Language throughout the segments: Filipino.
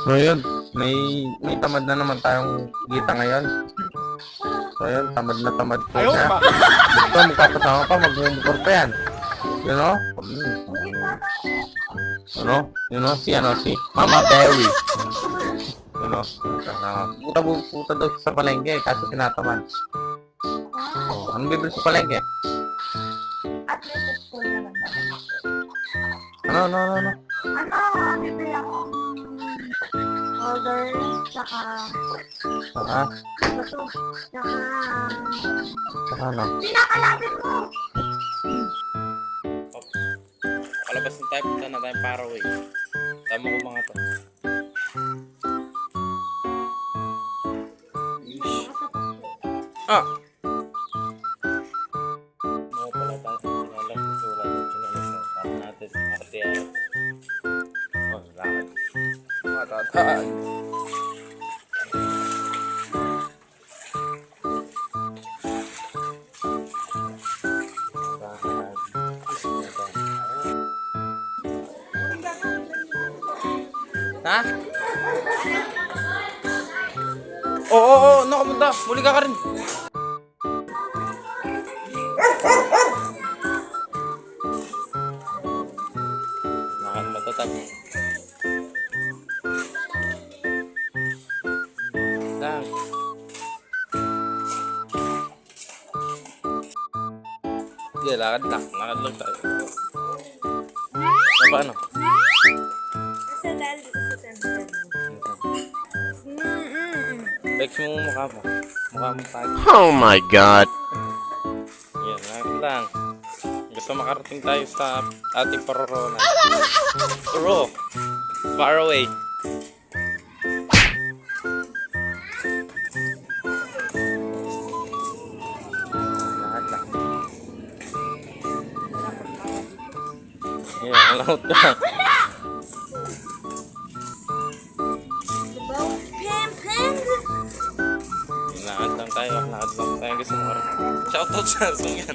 So yun, may, may tamad na naman tayong kita ngayon. So yun, tamad na tamad po Ayaw siya. pa. Ito, magkakasama pa, magmumukor pa yan. You know? Ano? You know, si ano, si Mama Berry. You know? Uh, puta, puta daw sa palengke, kasi tinatamad. Oh, ano bibili sa palengke? Ano, ano, ano, ano? Ano, bibili ako order, tsaka Ah, bato, tsaka saka ano? pinakalapit mo. Palabas na tayo, punta na tayo para away. Tama ko mga to. Ish. Ah! Mga pala tayo. Wala na sinalas na tama natin. Ate ay. Oh, lakad. Matataan. Ha? Oo, oo, oo, nakapunta. Muli ka ka rin. Lang. Sige, lakad lang. Lakad lang tayo. So, paano? Sa dal, sa dal. Flex mo mukha mo. Mukha mo tayo. Oh my god. Yan, lakad lang. Gusto makarating tayo sa ating parorona. Paro! Far away. Yan, laot lang. Pim, pim. Lakad lang tayo, lakad lang tayo. Gusto mo rin. Shoutout sa song yan.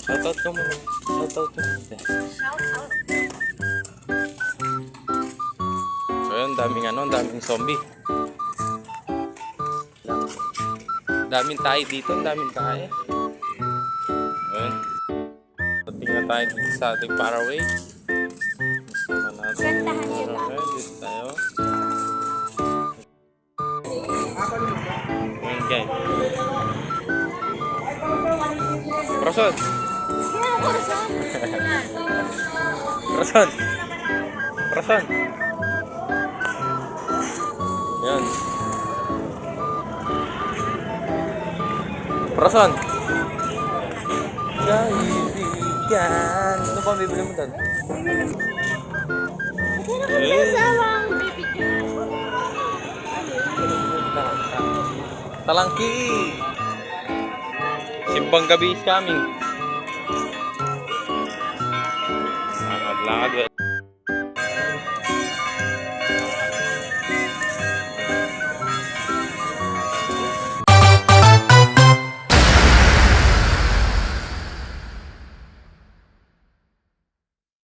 Shoutout ka muna. Shoutout ka muna. Shout out. So yun, daming ano, daming zombie. Daming tayo dito, daming tayo. Ayun. Tingnan tayo dito sa ating Paraway. Sama natin. Gandahan nila. Ayun, dito tayo. Ayun guys. Rason! Rason! Rason! Yan. Rason! Kaibigan! Ano ba bibili mo doon? Talangki! Simbang gabi is coming. Lakad, lakad.